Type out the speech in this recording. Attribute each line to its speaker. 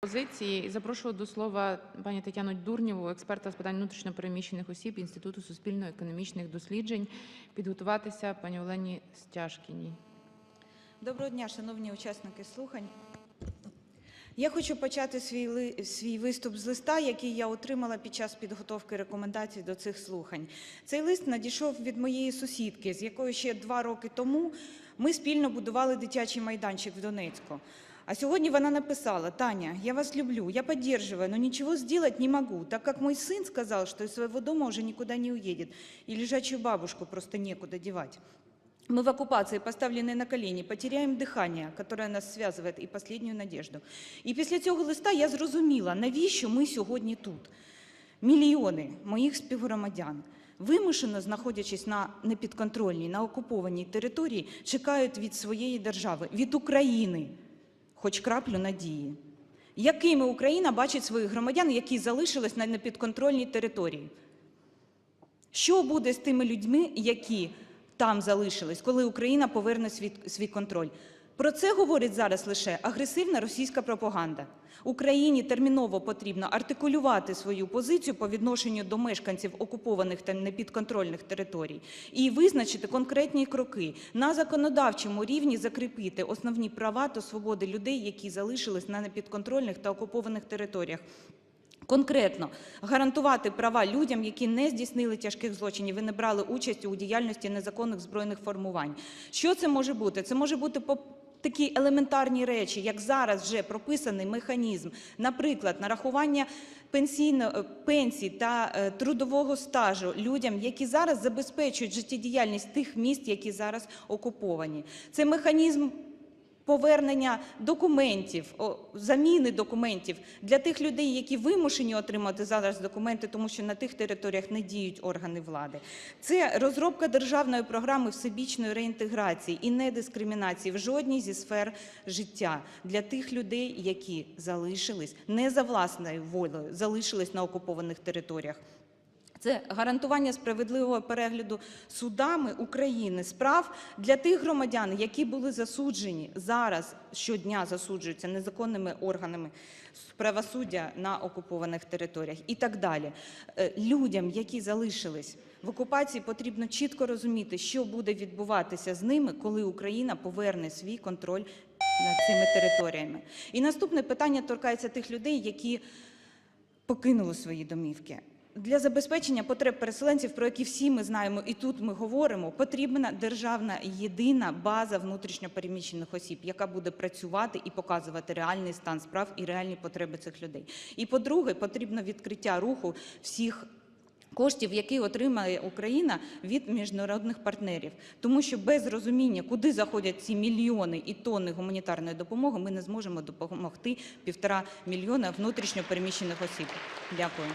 Speaker 1: позиції. І запрошую до слова пані Тетяну Дурнєву, експерта з питань внутрішньо переміщених осіб Інституту суспільно-економічних досліджень. Підготуватися пані Олені Стяжкіній.
Speaker 2: Доброго дня, шановні учасники слухань. Я хочу почати свій, свій виступ з листа, який я отримала під час підготовки рекомендацій до цих слухань. Цей лист надійшов від моєї сусідки, з якою ще два роки тому ми спільно будували дитячий майданчик в Донецьку. А сьогодні вона написала, «Таня, я вас люблю, я поддерживаю, но ничего сделать не могу, так как мой сын сказал, что из своего дома уже никуда не уедет, и лежачую бабушку просто некуда девать. Мы в оккупации поставлены на колени, потеряем дихання, которое нас связывает, і последню надежду. І після цього листа я зрозуміла, навіщо ми сьогодні тут. Мільйони моїх співгромадян, вимушено знаходячись на непідконтрольній, на окупованій території, чекають від своєї держави, від України, хоч краплю надії. Якими Україна бачить своїх громадян, які залишились на непідконтрольній території? Що буде з тими людьми, які там залишились, коли Україна поверне свій, контроль? Про це говорить зараз лише агресивна російська пропаганда. Україні терміново потрібно артикулювати свою позицію по відношенню до мешканців окупованих та непідконтрольних територій і визначити конкретні кроки на законодавчому рівні закріпити основні права та свободи людей, які залишились на непідконтрольних та окупованих територіях. Конкретно гарантувати права людям, які не здійснили тяжких злочинів і не брали участь у діяльності незаконних збройних формувань. Що це може бути? Це може бути по такі елементарні речі, як зараз вже прописаний механізм, наприклад, нарахування пенсійно, е, пенсій та е, трудового стажу людям, які зараз забезпечують життєдіяльність тих міст, які зараз окуповані. Це механізм повернення документів, заміни документів для тих людей, які вимушені отримати зараз документи, тому що на тих територіях не діють органи влади. Це розробка державної програми всебічної реінтеграції і недискримінації в жодній зі сфер життя для тих людей, які залишились не за власною волею, залишились на окупованих територіях. Це гарантування справедливого перегляду судами України справ для тих громадян, які були засуджені зараз щодня засуджуються незаконними органами правосуддя на окупованих територіях і так далі. Е, Людям, які залишились в окупації, потрібно чітко розуміти, що буде відбуватися з ними, коли Україна поверне свій контроль над цими територіями. І наступне питання торкається тих людей, які покинули свої домівки. Для забезпечення потреб переселенців, про які всі ми знаємо, і тут ми говоримо, потрібна державна єдина база внутрішньопереміщених осіб, яка буде працювати і показувати реальний стан справ і реальні потреби цих людей. І по-друге, потрібно відкриття руху всіх. Коштів, які отримає Україна від міжнародних партнерів, тому що без розуміння, куди заходять ці мільйони і тонни гуманітарної допомоги, ми не зможемо допомогти півтора мільйона внутрішньо переміщених осіб. Дякую.